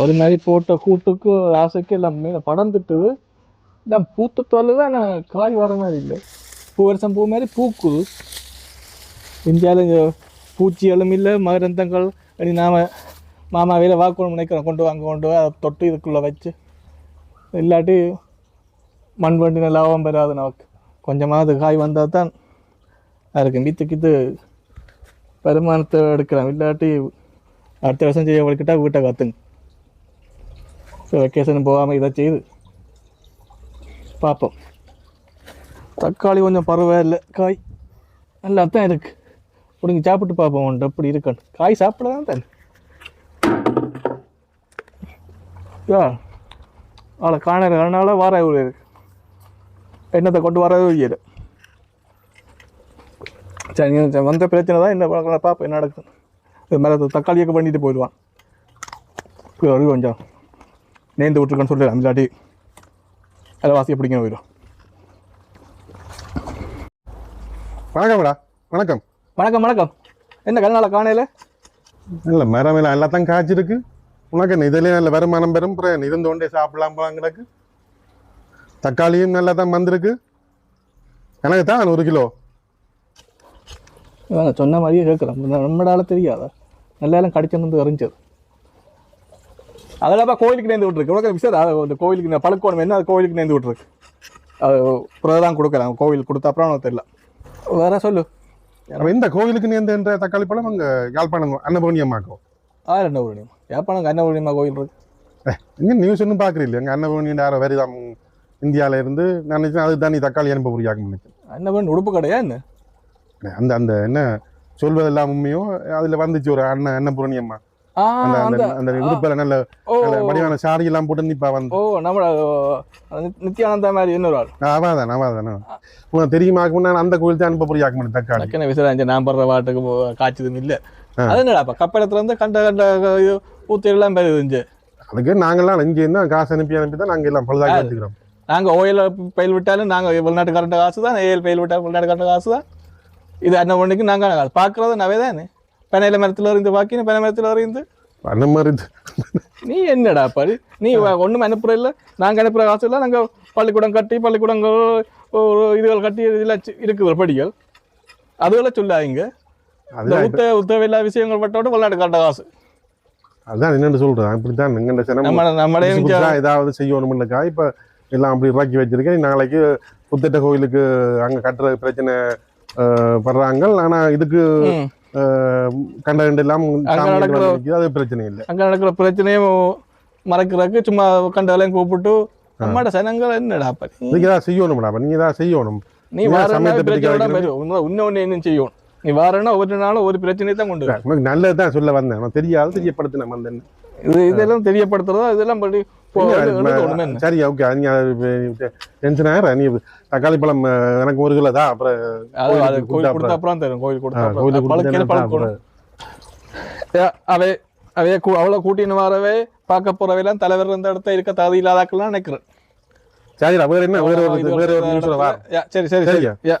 ஒரு மாதிரி போட்ட கூட்டுக்கும் ஆசைக்கும் எல்லாம் மேலே படர்ந்துட்டுது. எல்லாம் பூத்த தொழில் தான் நான் காய் வர மாதிரி இல்லை. பூ வருஷம் பூ மாதிரி பூக்குது இந்தியாவில் இங்கே பூச்சிகளும் இல்லை மகரந்தங்கள். அப்படி நாம் மாமா வேலை வாக்கணும் நினைக்கிறோம். கொண்டு வாங்க கொண்டு வா. அதை தொட்டு இதுக்குள்ளே வச்சு. இல்லாட்டி மண் வண்டின லாபம் பெறாது நமக்கு. கொஞ்சமாவது காய் வந்தால் தான் அதுக்கு வித்துக்கு வருமானத்தை எடுக்கலாம். இல்லாட்டி அடுத்த வருஷம் செய்ய வலிக்கிட்டா வீட்டை கற்றுங்க வெக்கேஷன் போகாமல் இதை செய்து பார்ப்போம் தக்காளி கொஞ்சம் பரவாயில்லை காய் நல்லா தான் இருக்குது பிடிங்க சாப்பிட்டு பார்ப்போம் உன்ட்டு எப்படி இருக்கான்னு காய் சாப்பிட தான் தானே யா அவளை காணறதுனால வார இருக்கு என்னத்தை கொண்டு வரவே இல்லை சரி வந்த பிரச்சனை தான் என்ன பார்க்கலாம் பார்ப்போம் என்ன நடக்குது இது மேலே தக்காளியக்க பண்ணிட்டு போயிடுவான் கொஞ்சம் நேர்ந்து விட்டுருக்கேன்னு சொல்லிட்டு இல்லாட்டி அதில் வாசி பிடிக்கணும் போயிடும் வணக்கம்டா வணக்கம் வணக்கம். வணக்கம் என்ன கல்நாள காணையில் இல்லை மரம் எல்லாம் எல்லாத்தையும் காய்ச்சிருக்கு. உனக்கு என்ன நல்ல வருமானம் பெறும் அப்புறம் இருந்து கொண்டே சாப்பிடலாம் போலாம் கிடக்கு. தக்காளியும் நல்லா தான் வந்திருக்கு. எனக்கு தான் ஒரு கிலோ. சொன்ன மாதிரியே கேட்குறேன் நம்மளால தெரியாதா? நல்லா எல்லாம் வந்து எறிஞ்சது அதெல்லாம் கோயிலுக்கு நேர்ந்து விட்டுருக்கு. விஷயம் அது அந்த கோயிலுக்கு பழக்கோணம் என்ன அது கோயிலுக்கு நேர்ந்து விட்டுருக்கு. அது தான் கொடுக்கலாம் கோவில் கொடுத்த அப்புறம் தெரியல. வேற சொல்லு. இந்த கோவிலுக்கு நேர்ந்த என்ற தக்காளி பழம்? அங்கே யாழ்ப்பாணம் அன்னபூர்ணியம்மாக்கும் ஆறு என்ன ஊரணியம் ஏப்பானம் கண்ணபூர்ணியம்மா கோயில் இருக்கு. இங்கே நியூஸ் ஒன்றும் பார்க்குறீங்க அங்கே அன்னபூர்ணியின் யாரோ வருதாம் இந்தியாவில் இருந்து நான் நினைச்சேன் அதுதான் நீ தக்காளி அனுப்ப புரியாக்கும் நினைச்சேன். அண்ணன் உடுப்பு கடையா என்ன? அந்த அந்த என்ன சொல்வதெல்லாம் உண்மையோ? அதில் வந்துச்சு ஒரு அண்ணன் அன்னபூர்ணியம்மா. ஆ அந்த உடுப்பில் நல்ல வடிவான சாரி எல்லாம் போட்டு நிப்பா வந்து. ஓ நம்ம நித்யானந்தா மாதிரி இன்னொரு ஆள். உனக்கு தெரியுமா நான் அந்த கோயில் தான் அனுப்ப புரியாக்க முடியும் தக்காளி? டக்குன்னு விசிறாஞ்சு நான் படுற வாட்டுக்கு காய்ச்சதும் இல்லை. ஆ. அது என்னடா அப்போ கப்பலத்துல இருந்து கண்ட கண்ட ஊத்திரெல்லாம் பெருதுஞ்சு அதுக்கு நாங்கெல்லாம் இங்கே காசு அனுப்பி அனுப்பி தான் நாங்கள் எல்லாம் பழுதாக எடுத்துக்கிறோம். நாங்கள் ஓயில் பயில் விட்டாலும் நாங்கள் வெளிநாட்டுக்காரண்ட காசு தான் ஏஎல் பயில் விட்டால் வெளிநாட்டுக்காரண்ட காசு தான் இது அண்ணன் ஒன்றுக்கு நாங்கள் பார்க்குறது நவே தானே பெனையில மரத்தில் இருந்து பாக்கின்னு பெனை மரத்தில் இருந்து மாதிரி இது. நீ என்னடா பாரு நீ ஒன்றும் அனுப்புற இல்லை நாங்கள் அனுப்புகிற காசு இல்லை நாங்கள் பள்ளிக்கூடம் கட்டி பள்ளிக்கூடங்கள் இதுகள் கட்டி இதெல்லாம் இருக்குது படிகள் அதுகளை சொல்லாதீங்க உத்த உத்தவில்லா விஷயங்கள் பட்டோட வெளிநாட்டுக்காரண்ட காசு அதுதான் என்னன்னு சொல்றேன் இப்படித்தான் எங்கண்ட சினம் நம்ம நம்மளே ஏதாவது செய்யணும் இல்லைக்கா இப்போ எல்லாம் அப்படி இறக்கி வச்சிருக்கேன் நாளைக்கு புத்தட்ட கோயிலுக்கு அங்க கட்டுற பிரச்சனை படுறாங்க ஆனா இதுக்கு ம். அஹ், கண்ட கண்டு எல்லாம் சாமி நடக்கிற- வந்து நிக்குது, அது பிரச்சனை இல்லை. அங்கே நடக்கிற பிரச்சனையும் மறக்கிறதுக்கு சும்மா கண்டவளையும் கூப்பிட்டு நம்மட சனங்கள் என்னடா அப்ப நீ? இதுக்கு ஏதாவது செய்யணும்டா நீங்க ஏதாவது செய்யணும். நீ இன்னொன்று என்ன செய்யும். நீ வாரன்னா ஒவ்வொரு நாளும் ஒரு பிரச்சனையை தான் கொண்டு. உனக்கு நல்லதுதான் சொல்ல வந்தேன். தெரியாது தெரியப்படுத்தினேன் வந்தேன் இது இதெல்லாம் தெரியப்படுத்துறதோ? இதெல்லாம் பண்ணி சரி ஓகே நீங்க டென்ஷன் ஆகிற நீ தக்காளி பழம் எனக்கு ஒரு கிலோ தான் அப்புறம் கோயில் கொடுத்தா அப்புறம். தரும் கோயில் கொடுத்த அவை அவைய அவ்வளோ கூட்டின்னு வரவே பார்க்க போறவையெல்லாம் தலைவர் இருந்த இடத்த இருக்க தகுதி இல்லாதாக்கெல்லாம் நினைக்கிறேன். சரிடா வேற என்ன வேற ஒரு வேற ஒரு நியூஸ்ல வா. யா, சரி சரி சரி? யா.